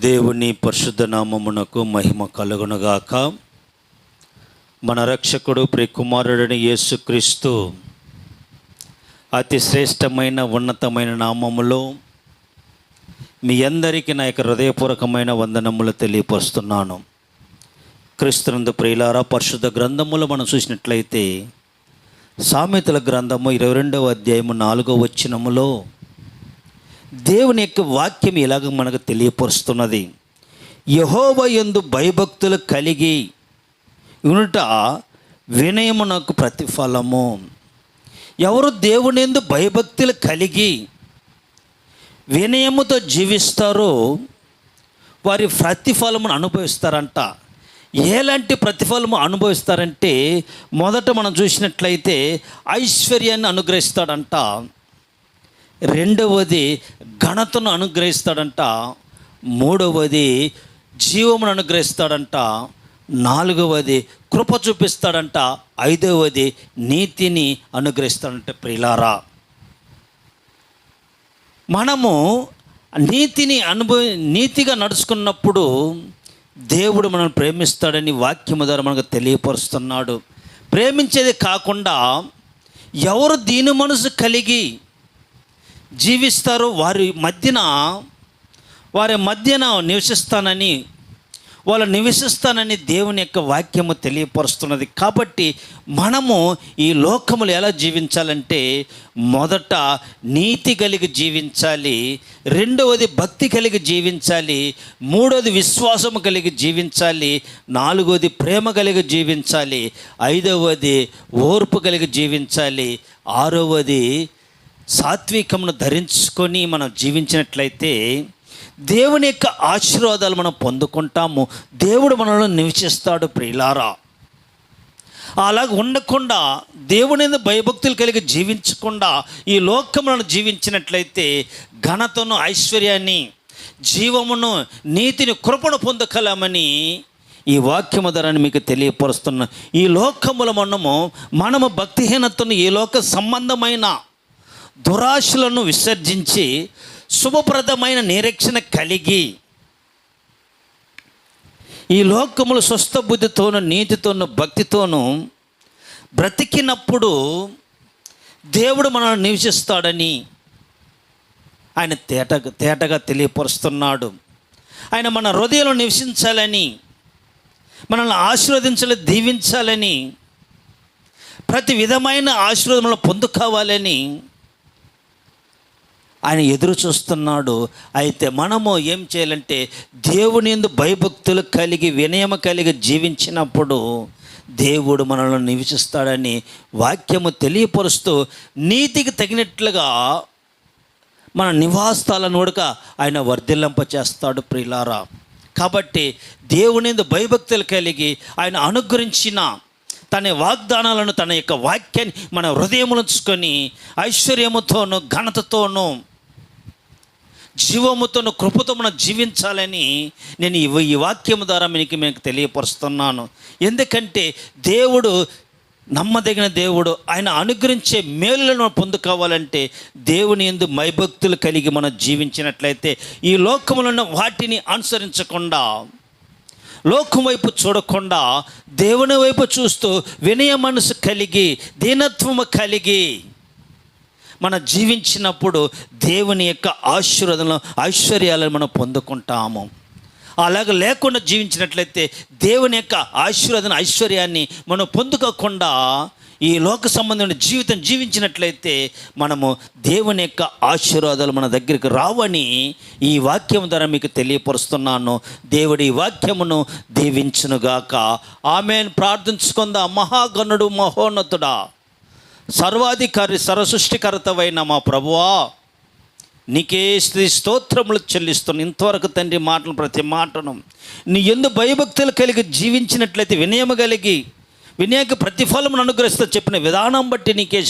దేవుని పరిశుద్ధ నామమునకు మహిమ కలుగునుగాక. మన రక్షకుడు ప్రియకుమారుడని యేసుక్రీస్తు అతి శ్రేష్టమైన ఉన్నతమైన నామములో మీ అందరికీ నా యొక్క హృదయపూర్వకమైన వందనములు తెలియపరుస్తున్నాను. క్రీస్తునందు ప్రియులారా పరిశుద్ధ గ్రంథములు మనం చూసినట్లయితే సామెతల గ్రంథము ఇరవై రెండవ అధ్యాయము నాలుగవ వచనములో దేవుని యొక్క వాక్యం ఇలాగ మనకు తెలియపరుస్తున్నది? యహోవ ఎందు భయభక్తులు కలిగి వినుట వినయమునకు ప్రతిఫలము. ఎవరు దేవుని ఎందు భయభక్తులు కలిగి వినయముతో జీవిస్తారో వారి ప్రతిఫలమును అనుభవిస్తారంట. ఎలాంటి ప్రతిఫలము అనుభవిస్తారంటే మొదట మనం చూసినట్లయితే ఐశ్వర్యాన్ని అనుగ్రహిస్తాడంట. రెండవది ఘనతను అనుగ్రహిస్తాడంట మూడవది జీవమును అనుగ్రహిస్తాడంట నాలుగవది కృప చూపిస్తాడంట ఐదవది నీతిని అనుగ్రహిస్తాడంట ప్రిలారా మనము నీతిని అనుభవి నీతిగా నడుచుకున్నప్పుడు దేవుడు మనల్ని ప్రేమిస్తాడని వాక్యము ద్వారా మనకు తెలియపరుస్తున్నాడు. ప్రేమించేది కాకుండా ఎవరు దీని మనసు కలిగి జీవిస్తారో వారి మధ్యన వారి మధ్యన నివసిస్తానని వాళ్ళు నివసిస్తానని దేవుని యొక్క వాక్యము తెలియపరుస్తున్నది. కాబట్టి మనము ఈ లోకములు ఎలా జీవించాలంటే మొదట నీతి కలిగి జీవించాలి రెండవది భక్తి కలిగి జీవించాలి మూడవది విశ్వాసము కలిగి జీవించాలి నాలుగవది ప్రేమ కలిగి జీవించాలి ఐదవది ఓర్పు కలిగి జీవించాలి ఆరవది సాత్వికమును ధరించుకొని మనం జీవించినట్లయితే దేవుని యొక్క ఆశీర్వాదాలు మనం పొందుకుంటాము. దేవుడు మనలో నివసిస్తాడు ప్రియులారా. అలాగ ఉండకుండా దేవుని భయభక్తులు కలిగి జీవించకుండా ఈ లోకములను జీవించినట్లయితే ఘనతను ఐశ్వర్యాన్ని జీవమును నీతిని కృపను పొందగలమని ఈ వాక్యము ధరని మీకు తెలియపరుస్తున్న. ఈ లోకముల మనము మనము భక్తిహీనతను ఈ లోక సంబంధమైన దురాశలను విసర్జించి శుభప్రదమైన నిరీక్షణ కలిగి. ఈ లోకములు స్వస్థ బుద్ధితోనూ నీతితోనూ భక్తితోను బ్రతికినప్పుడు దేవుడు మనల్ని నివసిస్తాడని ఆయన తేటగా తేటగా తెలియపరుస్తున్నాడు. ఆయన మన హృదయంలో నివసించాలని మనల్ని ఆశీర్వదించాలి దీవించాలని ప్రతి విధమైన ఆశీర్వాదములను పొందుకోవాలని ఆయన ఎదురు చూస్తున్నాడు. అయితే మనము ఏం చేయాలంటే దేవుని ఎందు భయభక్తులు కలిగి వినయము కలిగి జీవించినప్పుడు దేవుడు మనల్ని నివసిస్తాడని వాక్యము తెలియపరుస్తూ నీతికి తగినట్లుగా మన నివాసాలను ఉడక ఆయన వర్ధిల్లింప చేస్తాడు ప్రిలారా కాబట్టి దేవుని భయభక్తులు కలిగి ఆయన అనుగ్రహించిన తన వాగ్దానాలను తన యొక్క వాక్యాన్ని మన హృదయములుంచుకొని ఐశ్వర్యముతోనూ ఘనతతోనూ జీవముతో కృపతో మనం జీవించాలని నేను ఈ ఈ ద్వారా మీకు మీకు తెలియపరుస్తున్నాను. ఎందుకంటే దేవుడు నమ్మదగిన దేవుడు ఆయన అనుగ్రహించే మేలులను పొందుకోవాలంటే దేవుని ఎందు మైభక్తులు కలిగి మనం జీవించినట్లయితే ఈ లోకములో ఉన్న వాటిని అనుసరించకుండా లోకం వైపు చూడకుండా దేవుని వైపు చూస్తూ వినయ మనసు కలిగి దీనత్వము కలిగి మనం జీవించినప్పుడు దేవుని యొక్క ఆశీర్వాదంలో ఐశ్వర్యాలను మనం పొందుకుంటాము. అలాగ లేకుండా జీవించినట్లయితే దేవుని యొక్క ఆశీర్వదన ఐశ్వర్యాన్ని మనం పొందుకోకుండా ఈ లోక సంబంధమైన జీవితం జీవించినట్లయితే మనము దేవుని యొక్క ఆశీర్వాదాలు మన దగ్గరికి రావని ఈ వాక్యం ద్వారా మీకు తెలియపరుస్తున్నాను. దేవుడి వాక్యమును దీవించునుగాక. ఆమెను. ప్రార్థించుకుందా. మహాగణుడు మహోన్నతుడా. సర్వాధికారి సరసృష్టికర్తవైన మా ప్రభువా నీకే శ్రీ స్తోత్రములు చెల్లిస్తున్న ఇంతవరకు తండ్రి మాటలు ప్రతి మాటను. నీ ఎందు భయభక్తులు కలిగి జీవించినట్లయితే వినయము కలిగి వినయాక ప్రతిఫలమును అనుగ్రహిస్తూ చెప్పిన విధానం బట్టి నీకే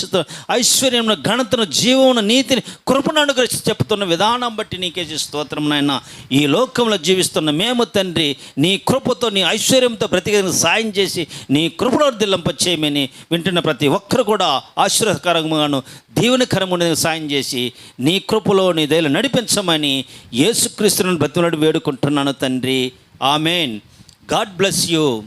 ఐశ్వర్యమును ఘనతను జీవమును నీతిని కృపను అనుగ్రహిస్తూ చెప్తున్న విధానం బట్టి నీకే స్తోత్రం నాయన. ఈ లోకంలో జీవిస్తున్న మేము తండ్రి నీ కృపతో నీ ఐశ్వర్యంతో బ్రతికేందుకు సాయం చేసి నీ కృపను దిల్లంప చేయమని వింటున్న ప్రతి ఒక్కరు కూడా ఆశీర్వదకరంగాను దీవెనకరముని సాయం చేసి నీ కృపలో నీ దయలు నడిపించమని యేసుక్రీస్తులను బతిమలాడి వేడుకుంటున్నాను తండ్రి. ఆమెన్. God bless you.